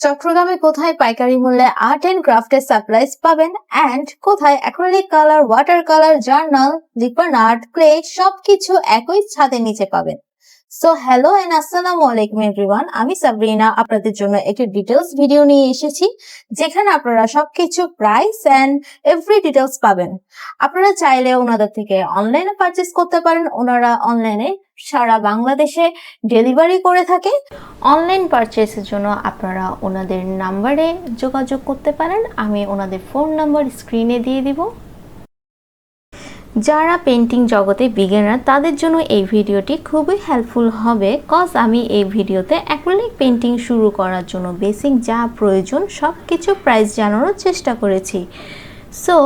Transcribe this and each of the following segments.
চট্টগ্রামে কোথায়? পাইকারি মূল্যে আর্ট এন্ড ক্রাফটের সাপ্লাইজ পাবেন এন্ড কোথায়? Acrylic colour water colour journal Lippan art clay সবকিছু একই ছাদের নিচে পাবেন। সো হ্যালো এন্ড আসসালামু আলাইকুম এভরিওয়ান আমি সাবরিনা, আপনাদের জন্য একটি ডিটেলস ভিডিও নিয়ে এসেছি, যেখানে আপনারা সবকিছু প্রাইস এন্ড এভরি ডিটেলস পাবেন। আপনারা চাইলে ওনাদের থেকে অনলাইনে পারচেস করতে পারেন, ওনারা অনলাইনে সারা বাংলাদেশে ডেলিভারি করে থাকে। অনলাইন পারচেসের জন্য আপনারা ওনাদের নাম্বারে যোগাযোগ করতে পারেন। আমি ওনাদের ফোন নাম্বার স্ক্রিনে দিয়ে দিব। যারা পেন্টিং জগতে বিগিনার তাদের জন্য এই ভিডিওটি খুবই হেল্পফুল হবে। কজ আমি এই ভিডিওতে অ্যাক্রিলিক পেন্টিং শুরু করার জন্য বেসিক যা প্রয়োজন সব কিছু প্রাইস জানানোর চেষ্টা করেছি। সো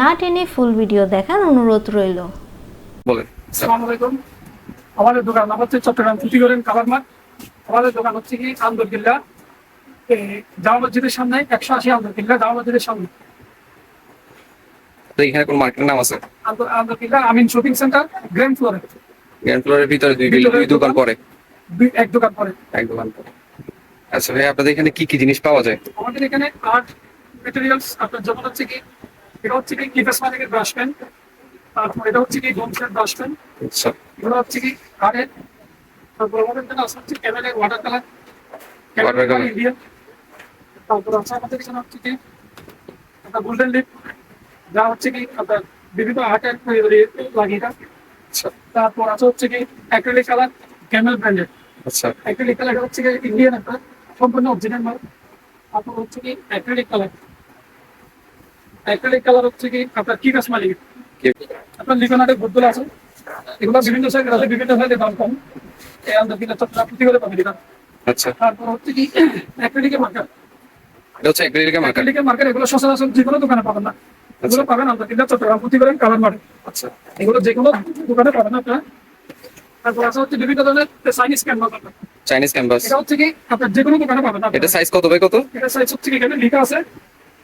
না টেনে ফুল ভিডিও দেখার অনুরোধ রইল। বলেন। আসসালামু আলাইকুম। আমাদের দোকান নাম হচ্ছে চট্টগ্রাম ফুটিগরেন কালার মার্ট আমাদের দোকান হচ্ছে কি আন্দরকিল্লা জামা মসজিদের সামনে একশো আশি আন্দরকিল্লা জামা মসজিদের সামনে। এখানে কোন মার্কেটের নাম আছে? আন্দর- Andarkilla Amin shopping centre grand ফ্লোরে। গ্রাউন্ড ফ্লোরের ভিতরে দুই ভিতরে দুই দোকান দোকান। পরে এক দোকান পরে এক দোকান পরে আচ্ছা ভাই আপনাদের এখানে কি কি জিনিস পাওয়া যায়? আমাদের এখানে আর্ট মেটেরিয়ালস আপনার যেমন হচ্ছে কি এটা হচ্ছে কি কিফেস মালিকের ব্রাশ পেন তারপর এটা হচ্ছে কি গোমসের ব্রাশ পেন আচ্ছা। এগুলো হচ্ছে কি কাঠের তারপর আমাদের এখানে আছে হচ্ছে ক্যামেলের water colour Water colour। Indian তারপর আছে আমাদের এখানে হচ্ছে কি একটা গোল্ডেন লিপ যা হচ্ছে কি আপনার বিভিন্ন আর্টের লাগিয়ে এটা আচ্ছা। তারপর আছে হচ্ছে কি অ্যাক্রিলিক কালার ক্যামেল ব্র্যান্ডের আচ্ছা। অ্যাক্রিলিক কালার হচ্ছে কি ইন্ডিয়ান একটা সম্পূর্ণ অরিজিনাল মাল। তারপর হচ্ছে কি অ্যাক্রিলিক কালার অ্যাক্রিলিক কালার হচ্ছে কি আপনার কি কাজ মালিক? কি- আপনার আছে এগুলো বিভিন্ন সাইজের আছে বিভিন্ন সাইজের দাম কম। এই আন্দাজ কিনা চট্টগ্রাম প্রতি করে পাবেন এটা। আচ্ছা। তারপর হচ্ছে কি অ্যাক্রিলিকের মার্কার। এটা হচ্ছে মার্কার? এগুলো সচরাচর যে কোনো দোকানে পাবেন না। এগুলো আচ্ছা। পাবেন আন্দাজ কিনা চট্টগ্রাম প্রতি করে কালার মার্কেট আচ্ছা। এগুলো যে কোনো দোকানে পাবেন আপনারা। তারপর আছে হচ্ছে বিভিন্ন ধরনের চাইনিজ ক্যানভাস চাইনিজ ক্যানভাস এটা হচ্ছে কি আপনার যে কোনো দোকানে পাবেন এটা। সাইজ কত বাই কত? এটা সাইজ হচ্ছে কি এখানে লেখা আছে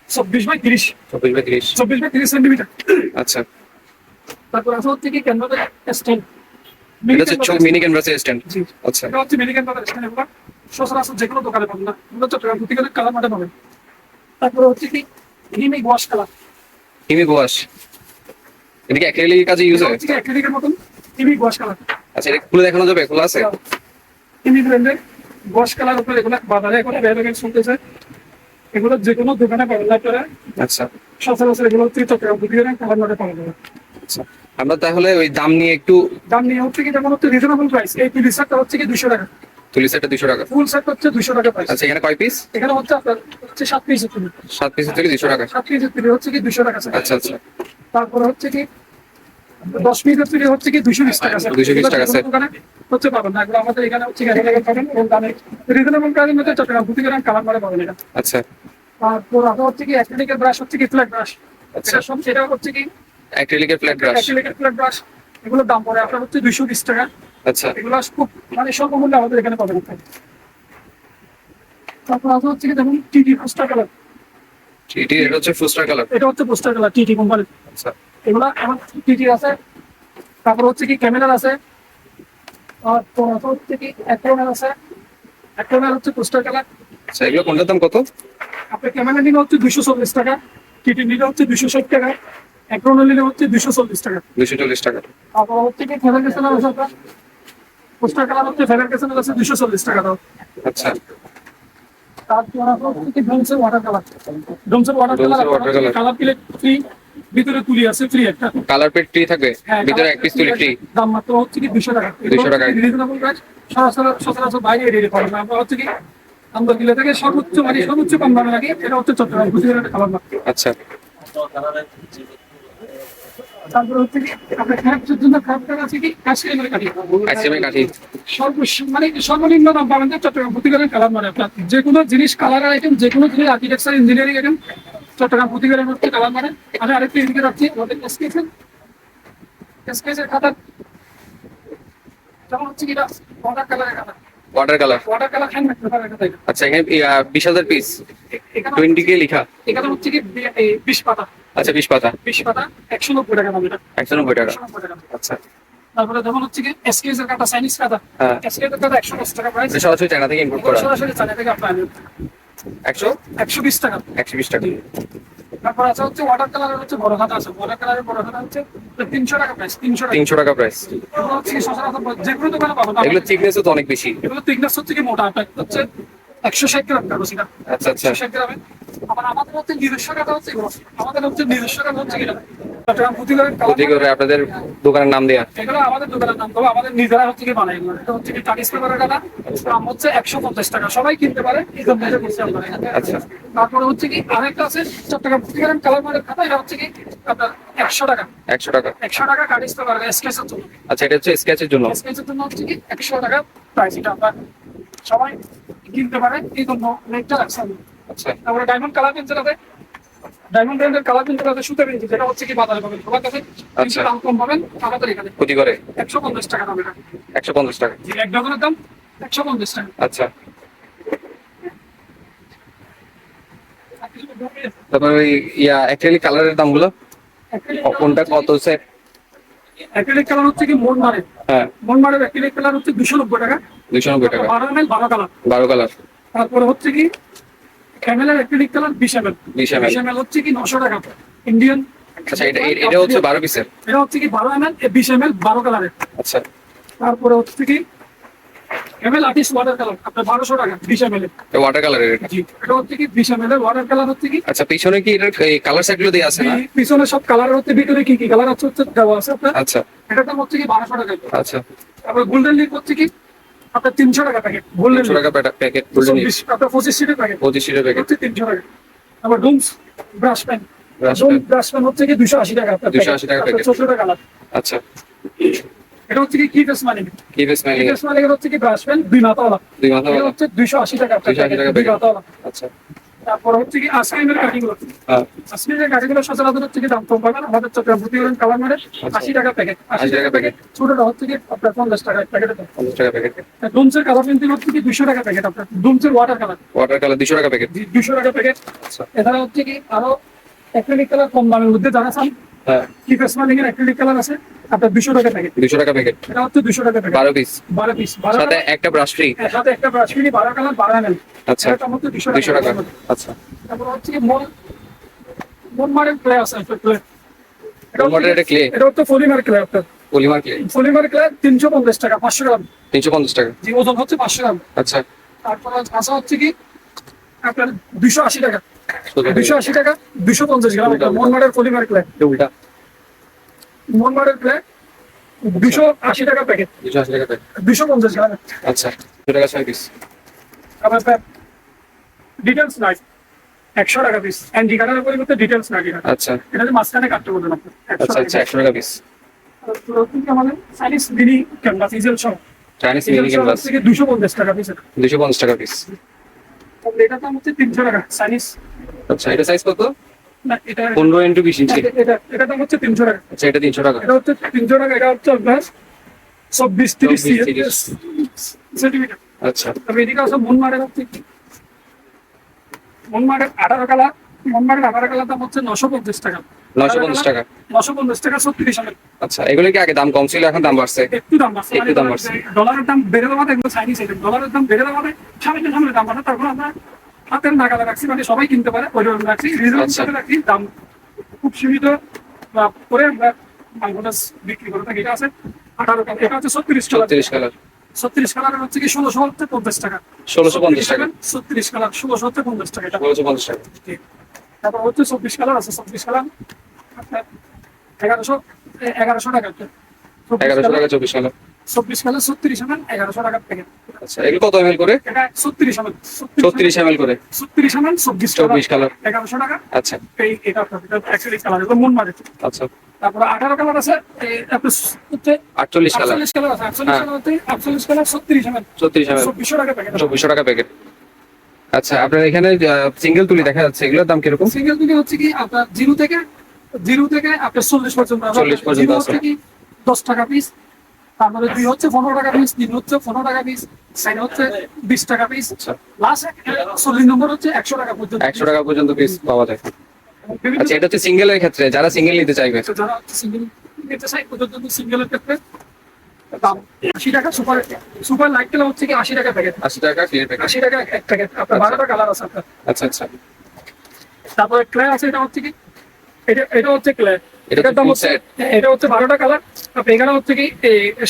চব্বিশ বাই তিরিশ। চব্বিশ বাই তিরিশ। চব্বিশ বাই তিরিশ সেন্টিমিটার। আচ্ছা। তারপর আছে হচ্ছে কি ক্যানভাসের স্ট্যান্ড এটা হচ্ছে মিনি ক্যানভাসের স্ট্যান্ড জি। আচ্ছা। এটা হচ্ছে মিনি ক্যানভাসের স্ট্যান্ড এগুলো। সচরাচর যে কোনো দোকানে পাবেন না। এগুলো চট্টগ্রাম প্রতি করে কালার মাঠে পাবেন। তারপর হচ্ছে কি হিমিক ওয়াশ কালার। হিমি গোয়াশ এটা কি অ্যাক্রিলিকের কাজে ইউজ হয়? হচ্ছে অ্যাক্রিলিকের মতন কালার। আচ্ছা এটা খুলে দেখানো যাবে? খোলা আছে? ব্র্যান্ডের কালার উপরে এগুলো বাজারে এখন এগুলো যে কোনো দোকানে পাবেন না আপনারা। আচ্ছা। সচরাচর এগুলো হচ্ছে চট্টগ্রাম কালার মাঠে পাওয়া যাবে। আচ্ছা। আমরা তাহলে ওই দাম নিয়ে একটু দাম নিয়ে হচ্ছে কি যেমন হচ্ছে রিজনেবল প্রাইস এই পিলি সেটটা হচ্ছে কি দুশো টাকা। তুলি সেটটা দুশো টাকা। ফুল সেট হচ্ছে দুশো টাকা প্রাইস আচ্ছা এখানে কয় পিস এখানে হচ্ছে আপনার হচ্ছে সাত পিস তুলি সাত পিস থেকে দুশো টাকা। সাত পিস হচ্ছে কি দুশো টাকা আচ্ছা আচ্ছা। তারপরে হচ্ছে কি দশ পিস তুলি হচ্ছে কি দুশো বিশ টাকা set। 220 টাকা। দোকানে হচ্ছে পাবেন না এগুলো আমাদের এখানে হচ্ছে অ্যাভেলেবেল পাবেন এবং দামে রিজনেবল প্রাইসের মধ্যে চট্টগ্রাম প্রতি গ্রাম কালার মারে পাবেন এটা। আচ্ছা। তারপর আরও হচ্ছে কি অ্যাক্রিলিকের ব্রাশ হচ্ছে কি ফ্ল্যাট ব্রাশ আচ্ছা। সব সেটা হচ্ছে কি অ্যাক্রিলিকের ফ্ল্যাট ব্রাশ অ্যাক্রিলিকের ফ্ল্যাট ব্রাশ এগুলোর দাম পড়ে আপনার হচ্ছে দুইশো বিশ টাকা। আচ্ছা। এগুলো খুব মানে স্বল্প মূল্যে আমাদের এখানে পাবেন তারপর আছে হচ্ছে যেমন টিটি পোস্টার কালার এটি এটা হচ্ছে ফুস্টার কালার এটা হচ্ছে পোস্টার কালার টিটি কোম্পানির আচ্ছা। এগুলা আমার টিটি আছে তারপর হচ্ছে কি ক্যামেরার আছে। আর তারপর হচ্ছে কি অ্যাক্রোনার আছে। অ্যাক্রোনার হচ্ছে পোস্টার কালার আচ্ছা এগুলো কোনটার দাম কত? আপনার ক্যামেরা নিলে হচ্ছে দুশো চল্লিশ টাকা টিটি নিলে হচ্ছে দুশো ষাট টাকা। হচ্ছে দুশো চল্লিশ টাকা। দুশো চল্লিশ টাকা। তারপর হচ্ছে কি ফেভার কেসেনার আছে আপনার পোস্টার কালার হচ্ছে আছে দুশো চল্লিশ টাকা দাও। আচ্ছা। তারপর হচ্ছে কি ডোমসের water colour ডোমসের water colour colour plate free ভিতরে তুলি আছে ফ্রি একটা। কালার পেট ফ্রি থাকবে? হ্যাঁ, ভিতরে কালার এক পিস তুলি ফ্রি দাম মাত্র হচ্ছে কি দুশো টাকা। 200 টাকা। রিজনেবল প্রাইস সচরাচর বাইরে রেডি আমরা হচ্ছে কি আমরা দিলে থেকে সর্বোচ্চ মানে সর্বোচ্চ কম দামে লাগে এটা হচ্ছে চট্টগ্রাম মাত্র আচ্ছা। তারপরে হচ্ছে কি আপনার খারাপের জন্য খারাপ টাকা আছে কি? কাশ্মীরের কাঠি আইসিএমএ কাঠি সর্বোচ্চ মানে সর্বনিম্ন দাম পাবেন চট্টগ্রাম প্রতিকারের কালার মানে আপনার যে কোনো জিনিস কালার আইটেম যে কোনো জিনিস আর্কিটেকচার ইঞ্জিনিয়ারিং আইটেম চট্টগ্রাম প্রতিকারের মধ্যে কালার মানে আমি আরেকটি দিকে রাখছি আমাদের এসকেসের এসকেসের খাতা। যেমন হচ্ছে কি এটা ওয়াটার কালারের খাতা। Water colour water colour hand. আচ্ছা এখানে বিশ হাজার পিস টোয়েন্টি কে লেখা। এখানে হচ্ছে কি বিশ পাতা। আচ্ছা বিশ পাতা। বিশ পাতা একশো নব্বই টাকা দাম এটা। একশো নব্বই টাকা। আচ্ছা। তারপরে যেমন হচ্ছে কি এসকেএস এর কাটা সাইনিস কাটা। হ্যাঁ। এসকেএস এর কাটা একশো দশ টাকা প্রাইস সরাসরি চায়না থেকে ইম্পোর্ট করা। সরাসরি চায়না থেকে আপনার একশো? একশো বিশ টাকা। একশো বিশ টাকা। তারপর আছে হচ্ছে ওয়াটার কালারের হচ্ছে বড় খাতা আছে। ওয়াটার কালারের বড় খাতা হচ্ছে তিনশো টাকা প্রাইস তিনশো টাকা। তিনশো টাকা প্রাইস যেগুলো দোকানে পাবো। এগুলো থিকনেসও তো অনেক বেশি। এগুলো thickness হচ্ছে কি মোটা হচ্ছে একশো ষাট গ্রাম কাগজ আচ্ছা আচ্ছা। ষাট গ্রামে। আবার আমাদের হচ্ছে নিজস্ব কাটা হচ্ছে আমাদের হচ্ছে নিজস্ব কাটা হচ্ছে কিনা করে আপনাদের দোকানের নাম দেয়া। এগুলো আমাদের দোকানের নাম তবে আমাদের নিজেরা হচ্ছে কি বানাই এটা হচ্ছে কি কাটা দাম হচ্ছে একশো পঞ্চাশ টাকা। সবাই কিনতে পারে। আচ্ছা। তারপরে হচ্ছে কি আরেকটা আছে চট্টগ্রাম পুঁথিগড়ের কালার মানের খাতা এটা হচ্ছে কি আপনার একশো টাকা। একশো টাকা। একশো টাকা কাটিস পেপার স্কেচের জন্য। আচ্ছা এটা হচ্ছে স্কেচের জন্য। স্কেচের জন্য হচ্ছে কি একশো টাকা প্রাইস এটা আমরা সবাই কিনতে পারে এই জন্য রেটটা রাখছি আচ্ছা। তারপরে ডায়মন্ড কালার পেন্সিল আছে ডায়মন্ড ব্র্যান্ডের কালার পেন্সিল আছে সুতে পেন্সিল যেটা হচ্ছে কি বাজারে পাবেন। সবার কাছে আচ্ছা। কিন্তু দাম কম পাবেন আমাদের এখানে ক্ষতি করে? একশো পঞ্চাশ টাকা দাম। এটা একশো পঞ্চাশ টাকা। যে এক ডজনের দাম একশো পঞ্চাশ টাকা। আচ্ছা। তারপর ওই ইয়া অ্যাক্রিলিক কালারের দামগুলো? ক- কোনটা কত সেট অ্যাক্রিলিক কালার হচ্ছে কি মন মারে। হ্যাঁ। মন মারের অ্যাক্রিলিক কালার হচ্ছে দুশো নব্বই টাকা। দুইশো নব্বই টাকা। বারো এম এল বারো কালার বারো কালার তারপরে হচ্ছে কি ক্যামেলের অ্যাক্রিলিক কালার বিশ এম এল বিশ এম এল হচ্ছে কি নশো টাকা ইন্ডিয়ান আচ্ছা এটা এটা হচ্ছে বারো পিসের? এটা হচ্ছে কি বারো এম এল বিশ এম এল বারো কালারের আচ্ছা। তারপরে হচ্ছে কি এমএল আর্টিস্ট ওয়াটার কালার আপনার বারোশো টাকা বিশ এম এল ওয়াটার কালারের এটা? জি এটা হচ্ছে কি বিশ এম এর ওয়াটার কালার হচ্ছে কি? আচ্ছা পিছনে কি এটার কালার সেটগুলো দিয়ে আছে না? পিছনে সব কালার হচ্ছে ভিতরে কি কি কালার আছে হচ্ছে দেওয়া আছে আপনার? আচ্ছা। এটার দাম হচ্ছে কি বারোশো টাকা আচ্ছা। তারপরে গোল্ডেন লিপ হচ্ছে কি আপনার তিনশো টাকা প্যাকেট বললেন তিনশো টাকা প্যাকেট বললেন আপনার পঁচিশ সিটের প্যাকেট পঁচিশ সিটের প্যাকেট হচ্ছে তিনশো টাকা। আবার Doms brush pen। Brush pen হচ্ছে কি দুশো আশি টাকা আপনার 280 টাকা packet। চোদ্দ টাকা লাগবে আচ্ছা। এটা হচ্ছে কি কি ফেস মানি কি বেশ কি ফেস মানি হচ্ছে কি ব্রাশ প্যান দুই মাথাওয়ালা। দুই মাথা হচ্ছে দুইশো আশি টাকা আপনার 280 টাকা আচ্ছা। তারপর হচ্ছে কি আইসক্রিমের কাঠিগুলো হ্যাঁ। আইসক্রিমের কাঠিগুলো সচরাচর হচ্ছে কি দাম কম পাবেন আমাদের চট্টগ্রাম প্রতিদিন কালার মানে আশি টাকা প্যাকেট আশি 80 টাকা প্যাকেট ছোটটা হচ্ছে কি আপনার পঞ্চাশ টাকা প্যাকেট পঞ্চাশ টাকা প্যাকেট ডুমসের কালার পেন্সিল হচ্ছে কি দুশো টাকা প্যাকেট আপনার। ডুমসের ওয়াটার কালার ওয়াটার কালার দুশো টাকা প্যাকেট দুশো টাকা প্যাকেট আচ্ছা। এছাড়া হচ্ছে কি আরও অ্যাক্রিলিক কালার কম দামের মধ্যে যারা চান হ্যাঁ। কি ফেসমালিং এর অ্যাক্রিলিক কালার আছে? আপনার দুশো টাকা প্যাকেট দুশো টাকা প্যাকেট এটা হচ্ছে দুশো টাকা প্যাকেট বারো পিস বারো পিস সাথে একটা ব্রাশ ফ্রি সাথে একটা ব্রাশ বারো কালার বারো এমএল আচ্ছা। মধ্যে দুশো দুশো টাকা। টাকা আচ্ছা। তারপর হচ্ছে কি মন মন মারের ক্লে আছে একটা ক্লে মারের একটা clay? এটা হচ্ছে পলিমার ক্লে আপনার। পলিমার ক্লে পলিমার ক্লে তিনশো পঞ্চাশ টাকা পাঁচশো গ্রাম। তিনশো পঞ্চাশ টাকা। যে ওজন হচ্ছে পাঁচশো গ্রাম। আচ্ছা। তারপর আসা হচ্ছে কি আপনার দুশো আশি টাকা। দুশো আশি। টাকা দুশো পঞ্চাশ গ্রাম একটা মন মারের পলিমার ক্লে উল্টা। মন মারের ক্লে দুশো আশি টাকা প্যাকেট। দুশো আশি টাকা প্যাকেট। দুশো পঞ্চাশ গ্রাম। আচ্ছা দুশো টাকা ছয় পিস আবার ডিটেলস নাই। একশো টাকা পিস অ্যান্ড কাটার পরিবর্তে ডিটেলস না এটা আচ্ছা। এটা যে মাঝখানে কাটতে বলবেন আপনি। আচ্ছা আচ্ছা টাকা একশো টাকা পিস আমাদের? চাইনিজ মিনি ক্যানভাস ইজেল সহ চাইনিজ মিনি ক্যানভাস থেকে দুশো পঞ্চাশ টাকা পিস দুশো পঞ্চাশ টাকা পিস দাম হচ্ছে তিনশো টাকা। চাইনিজ আচ্ছা এটা সাইজ কত? এটা পনেরো ইন্টু বিশ ইঞ্চি এটা এটার দাম হচ্ছে তিনশো টাকা। আচ্ছা এটা তিনশো টাকা। এটা হচ্ছে তিনশো টাকা এটা হচ্ছে আপনার চব্বিশ তিরিশ সেন্টিমিটার আচ্ছা। তবে এদিকে আছে মনমারের হচ্ছে মনমারের আঠারো কালা মনমারের আঠারো কালার দাম হচ্ছে নশো পঞ্চাশ টাকা। নশো পঞ্চাশ টাকা। নশো পঞ্চাশ টাকা ছত্রিশ আচ্ছা এগুলো কি আগে দাম কম ছিল? এখন দাম বাড়ছে। একটু দাম বাড়ছে একটু দাম বাড়ছে। ডলারের দাম বেড়ে দেওয়া এগুলো চাইনিজ আইটেম ডলারের দাম বেড়ে দেওয়া সামনে সামনে দাম বাড়ে তারপর আমরা হাতের নাগালে রাখছি মানে সবাই কিনতে পারে ওই রকম রাখছি রিজনেবল আচ্ছা। রাখছি দাম খুব সীমিত করে আমরা মালগুলো বিক্রি করে থাকি। এটা আছে আঠারো এটা হচ্ছে ছত্রিশ ছত্রিশ কালার। ছত্রিশ কালারের হচ্ছে কি ষোলোশো হচ্ছে পঞ্চাশ টাকা। ষোলোশো পঞ্চাশ টাকা। ছত্রিশ কালার ষোলোশো হচ্ছে পঞ্চাশ টাকা। ষোলোশো পঞ্চাশ টাকা। তারপর হচ্ছে চব্বিশ কালার আছে চব্বিশ কালার। আপনার এগারোশো এগারোশো টাকা এগারোশো টাকা চব্বিশ কালার। চব্বিশ কালার ছত্রিশ এমএল এগারোশো টাকা প্যাকেট আচ্ছা এগুলো কত এমএল করে? এটা ছত্রিশ এমএল। ছত্রিশ এমএল করে। ছত্রিশ এমএল চব্বিশ চব্বিশ কালার। এগারোশো টাকা। আচ্ছা। এই এটা আপনার এটা কালার এগুলো মন মারে আচ্ছা। তারপরে আঠারো কালার আছে এই আপনার হচ্ছে আটচল্লিশ কালার। আটচল্লিশ কালার আছে। আটচল্লিশ হ্যাঁ। কালার আটচল্লিশ কালার ছত্রিশ এমএল। চৌত্রিশ এমএল। চব্বিশশো টাকা প্যাকেট চব্বিশশো টাকা প্যাকেট আচ্ছা আপনার এখানে সিঙ্গেল তুলি দেখা যাচ্ছে। এগুলোর দাম কীরকম? সিঙ্গেল তুলি হচ্ছে কি আপনার জিরো থেকে জিরো থেকে আপনার চল্লিশ পর্যন্ত। 40 পর্যন্ত দশ টাকা পিস তারপরে দুই হচ্ছে পনেরো টাকা পিস তিন হচ্ছে পনেরো টাকা পিস সাইন হচ্ছে বিশ টাকা পিস আচ্ছা। লাস্ট চল্লিশ নম্বর হচ্ছে একশো টাকা পর্যন্ত একশো টাকা পর্যন্ত পিস পাওয়া যায়। আচ্ছা এটা হচ্ছে সিঙ্গেলের ক্ষেত্রে যারা সিঙ্গেল নিতে চাইবে। তো যারা সিঙ্গেল নিতে চাই ওদের জন্য সিঙ্গেলের ক্ষেত্রে দাম আশি টাকা সুপার সুপার লাইট কালার হচ্ছে কি আশি টাকা প্যাকেট আশি টাকা ক্লিয়ার আশি টাকা এক প্যাকেট আপনার বারোটা কালার আছে আপনার। আচ্ছা আচ্ছা। তারপরে ক্লে আছে এটা হচ্ছে কি এটা এটা হচ্ছে এটার দাম হচ্ছে এটা হচ্ছে বারোটা কালার এখানে হচ্ছে কি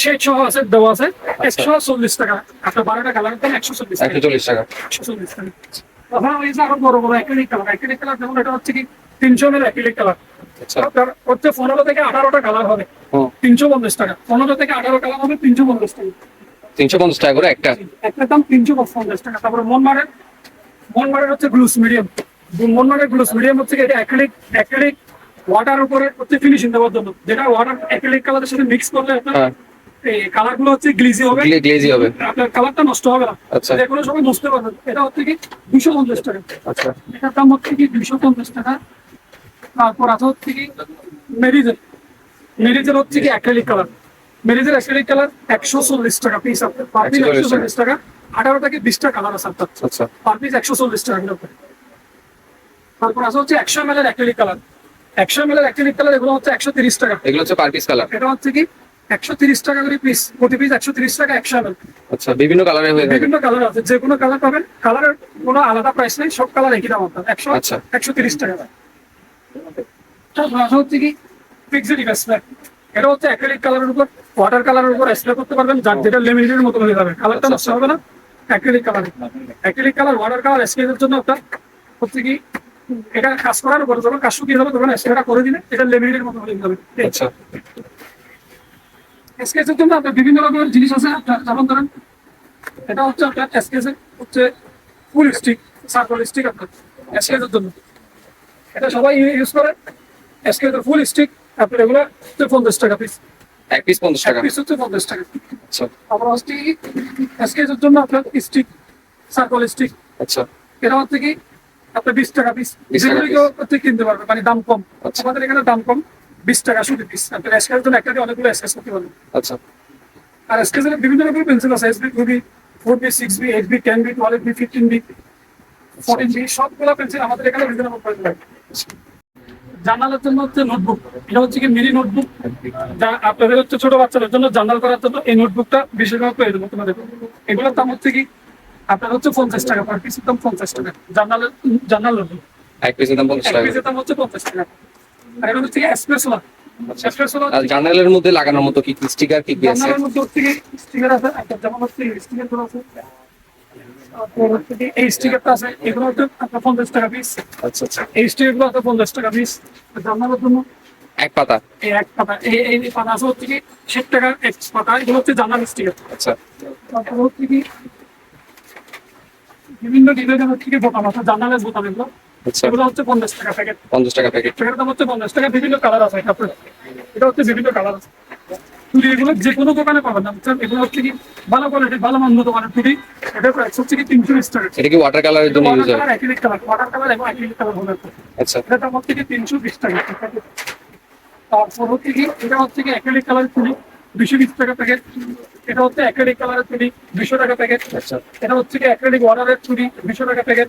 শেড সহ আছে দেওয়া আছে একশো চল্লিশ টাকা। আপনার বারোটা কালার দাম একশো চল্লিশ টাকা। চল্লিশ টাকা। একশো চল্লিশ টাকা। তখন ওই আরও বড় বড় অ্যাক্রিলিক কালার অ্যাক্রিলিক কালার যেমন এটা হচ্ছে কি তিনশো অ্যাক্রিলিক কালার আচ্ছা। আপনার হচ্ছে পনেরো থেকে আঠারোটা কালার হবে। তিনশো পঞ্চাশ টাকা। পনেরো থেকে আঠারো কালার হবে তিনশো পঞ্চাশ টাকা। তিনশো পঞ্চাশ টাকা করে একটা। একটা দাম তিনশো পঞ্চাশ টাকা। তারপরে মনমারের মনমারের হচ্ছে গ্লুস মিডিয়াম মনমারের গ্লুস মিডিয়াম হচ্ছে এটা অ্যাক্রিলিক অ্যাক্রিলিক ওয়াটার উপরে হচ্ছে ফিনিশিং দেওয়ার জন্য। যেটা ওয়াটার অ্যাক্রিলিক কালারের সাথে মিক্স করলে আপনার হ্যাঁ। এই কালারগুলো হচ্ছে গ্লিজি হবে। গ্লেজি হবে। আপনার কালারটা নষ্ট হবে না। আচ্ছা। যে কোনো সময় বুঝতে পারবেন এটা হচ্ছে কি দুশো পঞ্চাশ টাকা। আচ্ছা। এটার দাম হচ্ছে কি দুশো পঞ্চাশ টাকা। তারপর আছে হচ্ছে কি মেরিজের মেরিজের হচ্ছে কি অ্যাক্রিলিক কালার মেরিজের অ্যাক্রিলিক কালার একশো চল্লিশ টাকা পিস আপনার পার পিস 140 একশো চল্লিশ টাকা। আঠারো থেকে বিশটা কালার আছে আপনার। আচ্ছা। পার পিস একশো চল্লিশ টাকা করে। তারপর আছে হচ্ছে একশো এম এল এর অ্যাক্রিলিক কালার একশো এম এর অ্যাক্রিলিক কালার এগুলো হচ্ছে একশো তিরিশ টাকা। এগুলো হচ্ছে পার পিস কালার এটা হচ্ছে কি? একশো তিরিশ টাকা করে পিস প্রতি পিস একশো তিরিশ টাকা একশো এম আচ্ছা বিভিন্ন কালারে হয়ে বিভিন্ন কালার আছে যে কোনো কালার পাবেন। কালারের কোনো আলাদা প্রাইস নেই সব কালার একই দাম আপনার। একশো আচ্ছা। একশো তিরিশ টাকা। তারপর আসা হচ্ছে কি? ফিক্সড ইনভেস্টমেন্ট এটা হচ্ছে অ্যাক্রিলিক কালারের উপর ওয়াটার কালারের উপর স্প্রে করতে পারবেন যার যেটা লেমিনেটের মতো হয়ে যাবে। কালারটা নষ্ট হবে না। Acrylic colour acrylic colour water colour স্কেচের জন্য একটা হচ্ছে কি এটা কাজ করার উপর যখন কাজ শুকিয়ে যাবে তখন স্প্রেটা করে দিলে এটা লেমিনেটের মতো হয়ে যাবে। আচ্ছা। স্কেচের জন্য আপনার বিভিন্ন রকমের জিনিস আছে আপনার যেমন ধরেন এটা হচ্ছে আপনার স্কেচের হচ্ছে ফুল স্টিক সার্কল স্টিক আপনার স্কেচের জন্য। এটা সবাই ইউজ করে। স্কেচের ফুল স্টিক আপনার এগুলো পঞ্চাশ টাকা পিস এক পিস পঞ্চাশ টাকা। পিস হচ্ছে পঞ্চাশ টাকা। আচ্ছা। আবার হচ্ছে কি স্কেচের জন্য আপনার স্টিক সার্কল স্টিক আচ্ছা। এটা হচ্ছে কি আপনার বিশ টাকা পিস 20 টাকা যেগুলো কিনতে পারবে মানে দাম কম। আচ্ছা। আমাদের এখানে দাম কম বিশ টাকা শুধু পিস আপনার জন্য একটা দিয়ে অনেকগুলো করতে পারবেন আচ্ছা। আর বিভিন্ন রকমের পেন্সিল আছে SB two B four B six B eight B ten B twelve B fifteen B fourteen B সবগুলো পেন্সিল আমাদের এখানে রকম পেন্সিল আছে জার্নালের জন্য হচ্ছে নোটবুক এটা হচ্ছে কি মিনি নোটবুক যা আপনাদের হচ্ছে ছোট বাচ্চাদের জন্য জার্নাল করার জন্য এই নোটবুকটা বিশেষভাবে প্রয়োজন তোমাদের। এগুলোর দাম হচ্ছে কি আপনার হচ্ছে পঞ্চাশ টাকা পার পিসের দাম পঞ্চাশ টাকা। জার্নালের জার্নাল নোটবুক এক পিসের দাম পঞ্চাশ এক পিসের দাম হচ্ছে পঞ্চাশ টাকা। আর এটা হচ্ছে আর জার্নালের মধ্যে লাগানোর মতো কি স্টিকার কি কি আছে? মধ্যে কি স্টিকার আছে যেমন হচ্ছে স্টিকারগুলো আছে। এই স্টিকারটা এগুলো হচ্ছে আপনার পঞ্চাশ টাকা পিস আচ্ছা আচ্ছা। এই স্টিকারগুলো আছে পঞ্চাশ টাকা পিস জার্নালের জন্য এক পাতা। এই এক পাতা। এই এই পাতা আছে হচ্ছে কি ষাট টাকা এক পাতা। এগুলো হচ্ছে জার্নাল স্টিকার আচ্ছা। তারপর হচ্ছে কি বিভিন্ন ডিজাইনের হচ্ছে বোতাম আছে? জার্নালের বোতাম এগুলো। আচ্ছা। এগুলো হচ্ছে পঞ্চাশ টাকা প্যাকেট পঞ্চাশ টাকা প্যাকেট প্যাকেটের দাম হচ্ছে পঞ্চাশ টাকা। বিভিন্ন কালার আছে আপনার। এটা হচ্ছে বিভিন্ন কালার আছে। তুলি এগুলো যে কোনো দোকানে পাবেন না। এগুলো হচ্ছে কি? ভালো কোয়ালিটি ভালো মন্দ দোকানের তুলি। এটা প্রাইস হচ্ছে কি তিনশো বিশ টাকা। এটা কি ওয়াটার কালারের জন্য ইউজ হয়? Colour acrylic colour water colour এবং অ্যাক্রিলিক কালার হবে আচ্ছা। এটা দাম হচ্ছে কি তিনশো বিশ টাকা। তারপর হচ্ছে কি এটা হচ্ছে কি অ্যাক্রিলিক কালার তুলি। দুশো বিশ টাকা প্যাকেট এটা হচ্ছে অ্যাক্রিলিক কালারের তুলি দুশো টাকা প্যাকেট আচ্ছা। এটা হচ্ছে কি অ্যাক্রিলিক ওয়াটারের তুলি দুশো টাকা প্যাকেট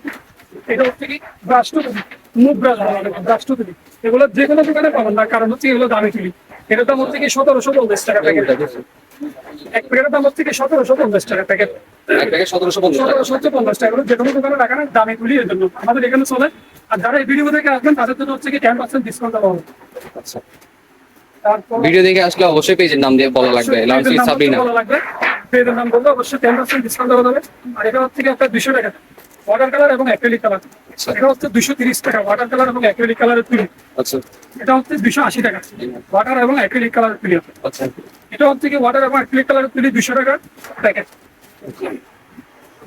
এটা হচ্ছে কি ব্রাশ টু তুলি মুখ ব্রাশ ব্রাশ টু তুলি এগুলো যে কোনো দোকানে পাবেন না কারণ হচ্ছে এগুলো দামি তুলি এটার দাম হচ্ছে কি সতেরোশো পঞ্চাশ টাকা প্যাকেট এক প্যাকেটের দাম হচ্ছে কি সতেরোশো পঞ্চাশ টাকা প্যাকেট সতেরোশো পঞ্চাশ টাকা। হচ্ছে পঞ্চাশ টাকা। এগুলো যে কোনো দোকানে না দামি তুলি এর জন্য। আমাদের এখানে চলে। আর যারা এই ভিডিও থেকে আসবেন তাদের জন্য হচ্ছে কি টেন পার্সেন্ট ডিসকাউন্ট দেওয়া হবে। আচ্ছা। ভিডিও দেখে আসলে অবশ্যই পেজের নাম দিয়ে বলা লাগবে লাউন্সি সাবরিনা। পেজের নাম বললে অবশ্যই টেন পার্সেন্ট ডিসকাউন্ট দেওয়া যাবে। আর এটা হচ্ছে কি আপনার দুশো টাকা। ওয়াটার কালার এবং অ্যাক্রিলিক কালার আচ্ছা। এটা হচ্ছে দুশো তিরিশ টাকা ওয়াটার কালার এবং অ্যাক্রিলিক কালারের তুলি। আচ্ছা। এটা হচ্ছে দুশো আশি টাকা। ওয়াটার এবং অ্যাক্রিলিক কালারের তুলি। আচ্ছা। এটা হচ্ছে কি ওয়াটার এবং অ্যাক্রিলিক কালারের তুলি দুশো টাকা প্যাকেট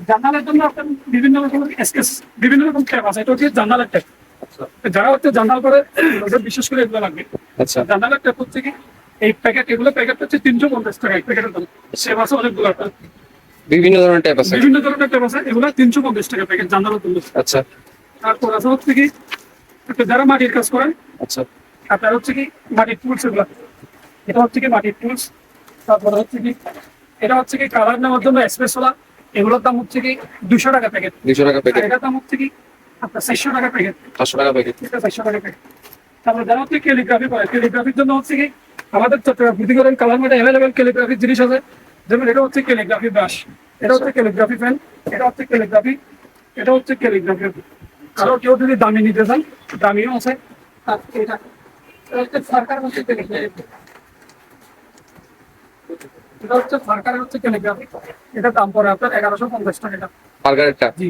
জার্নালের জন্য আপনার বিভিন্ন রকমের স্কেচ বিভিন্ন রকম ট্যাপ আছে। এটা হচ্ছে জার্নালের ট্যাপ যারা হচ্ছে জার্নাল করে বিশেষ করে এগুলো লাগবে। আচ্ছা। জার্নালের ট্যাপ হচ্ছে কি এই প্যাকেট এগুলো প্যাকেট হচ্ছে তিনশো পঞ্চাশ টাকা প্যাকেটের দাম। সেম আছে অনেকগুলো। বিভিন্ন ধরনের ট্যাপ আছে। বিভিন্ন ধরনের ট্যাপ আছে এগুলো তিনশো পঞ্চাশ টাকা প্যাকেট জার্নালের জন্য আচ্ছা। তারপর আছে হচ্ছে কি যারা মাটির কাজ করেন আচ্ছা। আপনার হচ্ছে কি মাটির টুলস এগুলো। এটা হচ্ছে কি মাটির টুলস তারপর হচ্ছে কি এটা হচ্ছে কি কালার নেওয়ার জন্য এক্সপ্রেসওয়ালা এগুলোর দাম হচ্ছে কি দুশো টাকা প্যাকেট দুশো টাকা প্যাকেট এটার দাম হচ্ছে কি আপনার চারশো টাকা প্যাকেট পাঁচশো টাকা প্যাকেট চারশো টাকা প্যাকেট তারপর যারা হচ্ছে ক্যালিগ্রাফি করে ক্যালিগ্রাফির জন্য হচ্ছে কি আমাদের চট্টগ্রাম পুঁথিগড়ের কালার মাঠে অ্যাভেলেবেল ক্যালিগ্রাফি জিনিস আছে। যেমন এটা হচ্ছে ক্যালিগ্রাফি ব্রাশ এটা হচ্ছে ক্যালিগ্রাফি পেন এটা হচ্ছে ক্যালিগ্রাফি এটা হচ্ছে ক্যালিগ্রাফি কারও কেউ যদি দামি নিতে চান দামিও আছে। আর এটা হচ্ছে সরকার হচ্ছে ক্যালিগ্রাফি এটা হচ্ছে সরকারের হচ্ছে ক্যালিগ্রাফি এটা দাম পড়ে আপনার এগারোশো পঞ্চাশ টাকা। বার্গারেরটা জি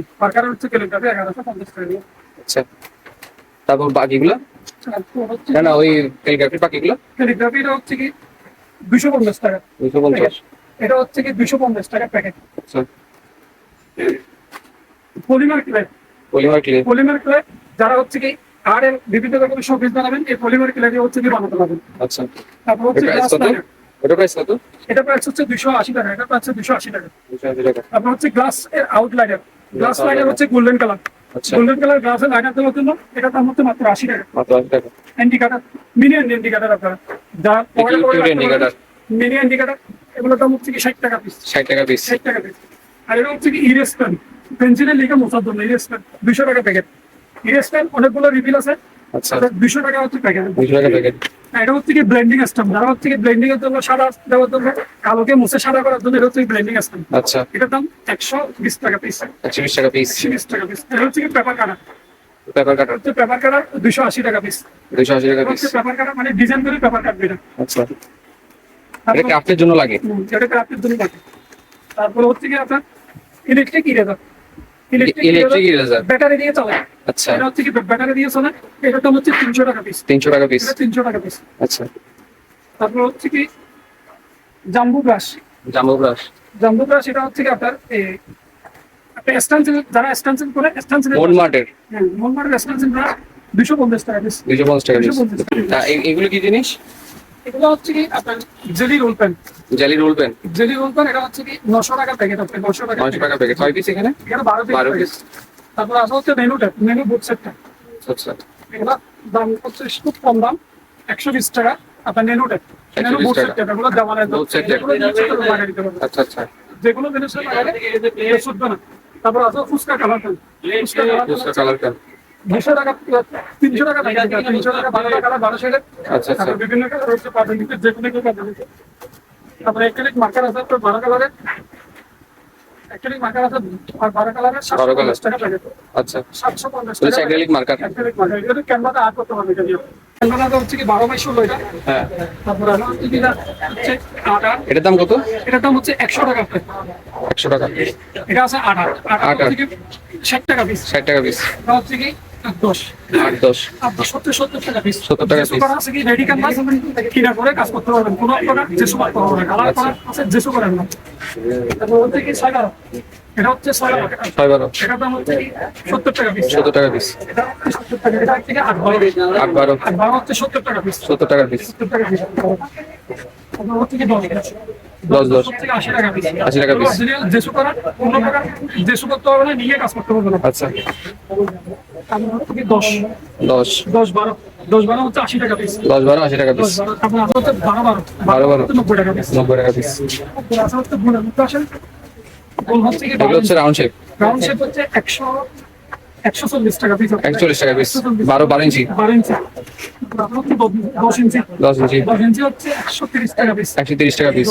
হচ্ছে ক্যালিগ্রাফি টাকা আচ্ছা। তারপর বাকিগুলো? না না ওই ক্যালিগ্রাফির বাকিগুলো? ক্যালিগ্রাফি এটা হচ্ছে কি? দুশো পঞ্চাশ টাকা। দুশো পঞ্চাশ। এটা হচ্ছে কি? দুশো পঞ্চাশ টাকা প্যাকেট আচ্ছা। Polymer clay polymer clay polymer clay যারা হচ্ছে কি আর বিভিন্ন রকমের শোপিস বানাবেন এই পলিমার ক্লে দিয়ে হচ্ছে কি বানাতে পারবেন। আচ্ছা। তারপর হচ্ছে এটা গ্লাস প্রাইস কত? এটা প্রাইস হচ্ছে দুশো আশি টাকা এটা প্রাইস দুশো আশি টাকা। দুশো আশি টাকা। তারপর হচ্ছে গ্লাস এর আউটলাইনার গ্লাস লাইনার হচ্ছে গোল্ডেন কালার গোল্ডেন কালার গ্লাসের লাইনার দেওয়ার জন্য এটা দাম হচ্ছে মাত্র আশি টাকা। মাত্র আশি টাকা। ইন্ডিকেটার মিনি ইন্ডিকেটার আপনারা। যা indicator? মিনি ইন্ডিকেটার এগুলোর দাম হচ্ছে কি ষাট টাকা পিস ষাট টাকা পিস ষাট টাকা পিস আর এটা হচ্ছে কি ইরেস পেন পেন্সিলের লিখে মোছার জন্য ইরেস পেন দুশো টাকা প্যাকেট ইরেস পেন অনেকগুলো রিফিল আছে। আচ্ছা। দুশো টাকা হচ্ছে প্যাকেট দুশো টাকা প্যাকেট এটা হচ্ছে কি ব্লেন্ডিং স্ট্যাম্প যারা হচ্ছে কি ব্লেন্ডিং এর জন্য সাদা দেওয়ার জন্য কালোকে মুছে সাদা করার জন্য এটা হচ্ছে ব্লেন্ডিং স্ট্যাম্প আচ্ছা। এটার দাম একশো বিশ টাকা পিস একশো বিশ টাকা পিস একশো বিশ টাকা পিস এটা হচ্ছে কি পেপার কাটার পেপার কাটার হচ্ছে পেপার কাটার দুশো আশি টাকা পিস দুশো আশি টাকা পিস পেপার কাটার মানে ডিজাইন করে পেপার কাটবে এটা। আচ্ছা। এটা ক্রাফটের জন্য লাগে? এটা ক্রাফটের জন্য লাগে। তারপরে হচ্ছে কি আপনার electric eraser electric eraser battery দিয়ে চলে। আচ্ছা। এটা হচ্ছে কি ব্যাটারি দিয়ে চলে এটার দাম হচ্ছে তিনশো টাকা পিস টাকা পিস এটা তিনশো টাকা পিস আচ্ছা। তারপর হচ্ছে কি jumbo brush jumbo brush jumbo brush এটা হচ্ছে কি আপনার আপনি স্ট্যান্সিল যারা স্ট্যান্সিল করে স্ট্যান্সিল মন মার্টের মোলমার্টের স্ট্যান্সিল ব্রাশ দুশো পঞ্চাশ টাকা পিস দুশো পঞ্চাশ টাকা পিস 250 তা এ- এগুলো কি জিনিস? এগুলো হচ্ছে কি আপনার jelly roll pen jelly roll pen jelly roll pen এটা হচ্ছে কি নশো টাকা প্যাকেট নশো টাকা টাকা প্যাকেট পিস এখানে? এখানে বারো পিস বারো পিস তারপর আসা হচ্ছে মেনু ট্যাপ মেনু বুক সেটটা আচ্ছা। এগুলো দাম হচ্ছে খুব কম দাম একশো বিশ টাকা আপনার 120 নেনু বুক টাকা। এগুলো দেওয়ালের। আচ্ছা আচ্ছা। যেগুলো জিনিসের লাগালে এটা শুদ্ধ না। তারপর আসো phuchka colour phuchka colour pen দুশো টাকা তিনশো টাকা তিনশো টাকা বারোটা কালার বারোশো টাকা আচ্ছা আচ্ছা। বিভিন্ন কালার হচ্ছে পাবেন যে কোনো কেউ পাবেন তারপরে অ্যাক্রিলিক মার্কার আছে তো বারো কালারের অ্যাক্রিলিক মার্কার আছে আর বারো কালারের সাতশো পঞ্চাশ টাকা প্যাকেট আচ্ছা। সাতশো পঞ্চাশ টাকা অ্যাক্রিলিক মার্কার অ্যাক্রিলিক মার্কার এটা ক্যানভাতে আর্ট করতে পারবে এটা দিয়ে। ক্যানভাটা হচ্ছে কি বারো বাই ষোলো এটা। হ্যাঁ। তারপরে আমার হচ্ছে কি এটা হচ্ছে আট আট। এটার দাম কত? এটার দাম হচ্ছে একশো টাকা একশো টাকা। এটা আছে আট আট। আট ষাট টাকা পিস ষাট টাকা পিস হচ্ছে কি সত্তর টাকা পিস 70 টাকা আচ্ছা। হচ্ছে ছয় বারো। এটা দাম হচ্ছে সত্তর পিস সত্তর টাকা পিস এটা সত্তর টাকা এটা হচ্ছে আট বারো। আট বারো। আট বারো হচ্ছে সত্তর টাকা পিস সত্তর টাকা পিস সত্তর টাকা পিস হচ্ছে কি দশ দশ। আশি টাকা পিস 80 টাকা piece। যেসব করা কোনো প্রকার যেসব করতে হবে না নিয়ে কাজ করতে হবে না। আচ্ছা। দশ। দশ। দশ বারো। দশ বারো হচ্ছে আশি টাকা পিস দশ বারো আশি টাকা পিস বারো। হচ্ছে বারো বারো। বারো বারো। নব্বই টাকা পিস নব্বই টাকা পিস তারপর আসা হচ্ছে গোল হচ্ছে রাউন্ড শেপ রাউন্ড শেপ হচ্ছে একশো একশো চল্লিশ টাকা পিস একচল্লিশ টাকা পিস। বারো বারো ইঞ্চি। বারো ইঞ্চি। দশ- ইঞ্চি। দশ ইঞ্চি। দশ ইঞ্চি হচ্ছে একশো তিরিশ টাকা পিস। একশো তিরিশ টাকা পিস।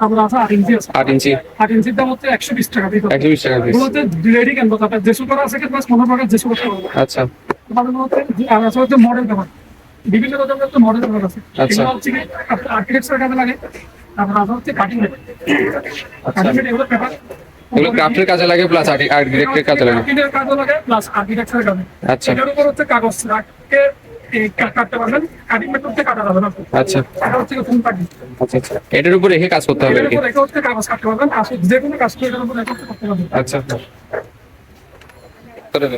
তারপর আছে আট ইঞ্চি আছে। আট ইঞ্চি। আট ইঞ্চির দাম হচ্ছে একশো বিশ টাকা পিস। একশো বিশ টাকা পিস। এগুলোতে রেডি কেন? আপনার যেসব করা আছে কিন্তু কোনো প্রকার যেসব করতে আচ্ছা। তোমাদের মধ্যে আর আছে হচ্ছে মডেল পেপার বিভিন্ন রকমের একটা মডেল পেপার আছে। আচ্ছা। হচ্ছে কি আর্কিটেকচার কাজে লাগে। তারপর আছে হচ্ছে কাটিং কাটিং এগুলো পেপার এগুলো ক্রাফটের কাজে লাগে প্লাস আর্ট ডিরেক্টের কাজে লাগে। কাটিংয়ের কাজে লাগে প্লাস আর্কিটেকচার কাজে। আচ্ছা। এটার উপর হচ্ছে কাগজ রাখকে কাটতে পারবেন। কাটিং মেথডে কাটা যাবে না। আচ্ছা। এটা হচ্ছে ফুল কাটিং আচ্ছা আচ্ছা। এটার উপর রেখে কাজ করতে হবে এটার উপর রেখে হচ্ছে কাগজ কাটতে পারবেন। কাজ যে কোনো কাজ এটার উপর রেখে করতে পারবেন। আচ্ছা।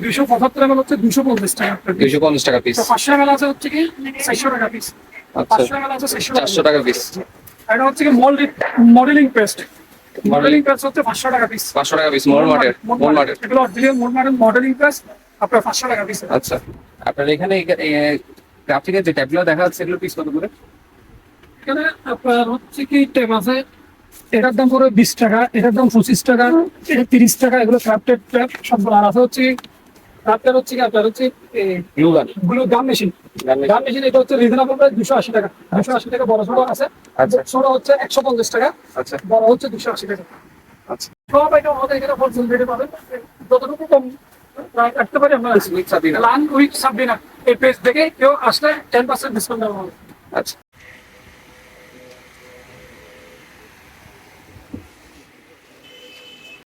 দুশো পঁচাত্তর এমএল হচ্ছে দুশো পঞ্চাশ টাকা দুইশো পঞ্চাশ টাকা পিস পাঁচশো এমএল আছে হচ্ছে কি চারশো টাকা পিস পাঁচশো এমএল আছে চারশো টাকা পিস এটা হচ্ছে কি মডেলিং পেস্ট মডেলিং ক্লাস হচ্ছে পাঁচশো টাকা পিস পাঁচশো টাকা পিস মোর মার্টের মোর মার্টের এগুলো অরিজিনাল মোর মার্টের মডেলিং ক্লাস আপনার পাঁচশো টাকা পিস আচ্ছা আপনার এখানে গ্রাফিকের যে ট্যাবগুলো দেখা যাচ্ছে এগুলো পিস কত করে? এখানে আপনার হচ্ছে কি ট্যাব আছে এটার দাম পড়বে বিশ টাকা এটার দাম পঁচিশ টাকা এটা তিরিশ টাকা এগুলো ক্রাফটেড ট্যাব সবগুলো আর আছে হচ্ছে তারপর হচ্ছে কি আপনার হচ্ছে গ্লু গানগুলো গান মেশিন গান মেশিন। এটা হচ্ছে রিজনেবল প্রাইস দুশো আশি টাকা। দুশো আশি টাকা বড় ছোট আছে। আচ্ছা। ছোট হচ্ছে একশো পঞ্চাশ টাকা। আচ্ছা। বড় হচ্ছে দুশো আশি টাকা। আচ্ছা। সব আইটেম আমাদের এখানে হোলসেল রেটে পাবেন। যতটুকু কম রাখতে পারি আমরা। লান উইক সাবদিনা এই পেজ দেখে কেউ আসলে টেন পার্সেন্ট ডিসকাউন্ট দেওয়া হবে। আচ্ছা।